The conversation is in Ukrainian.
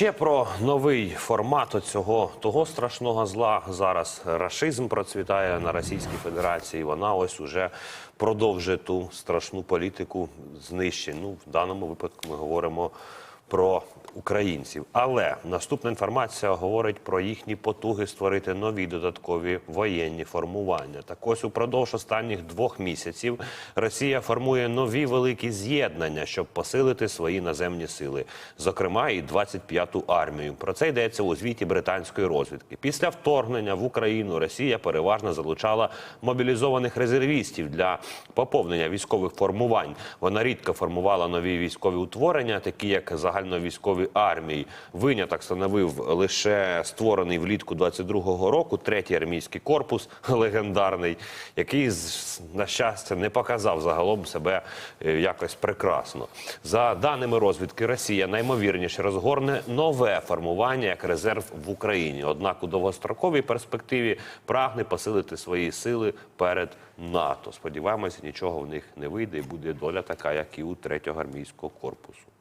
ще про новий формат цього того страшного зла. Зараз рашизм процвітає на Російській Федерації. Вона ось уже продовжує ту страшну політику знищень. Ну, в даному випадку ми говоримо про українців. Але наступна інформація говорить про їхні потуги створити нові додаткові воєнні формування. Так ось упродовж останніх двох місяців Росія формує нові великі з'єднання, щоб посилити свої наземні сили, зокрема і 25-ту армію. Про це йдеться у звіті британської розвідки. Після вторгнення в Україну Росія переважно залучала мобілізованих резервістів для поповнення військових формувань. Вона рідко формувала нові військові утворення, такі як загальновійськові армії. Виняток становив лише створений влітку 22-го року третій армійський корпус легендарний, який на щастя не показав загалом себе е, якось прекрасно. За даними розвідки, Росія наймовірніше розгорне нове формування як резерв в Україні. Однак у довгостроковій перспективі прагне посилити свої сили перед НАТО. Сподіваємося, нічого в них не вийде і буде доля така, як і у третього армійського корпусу.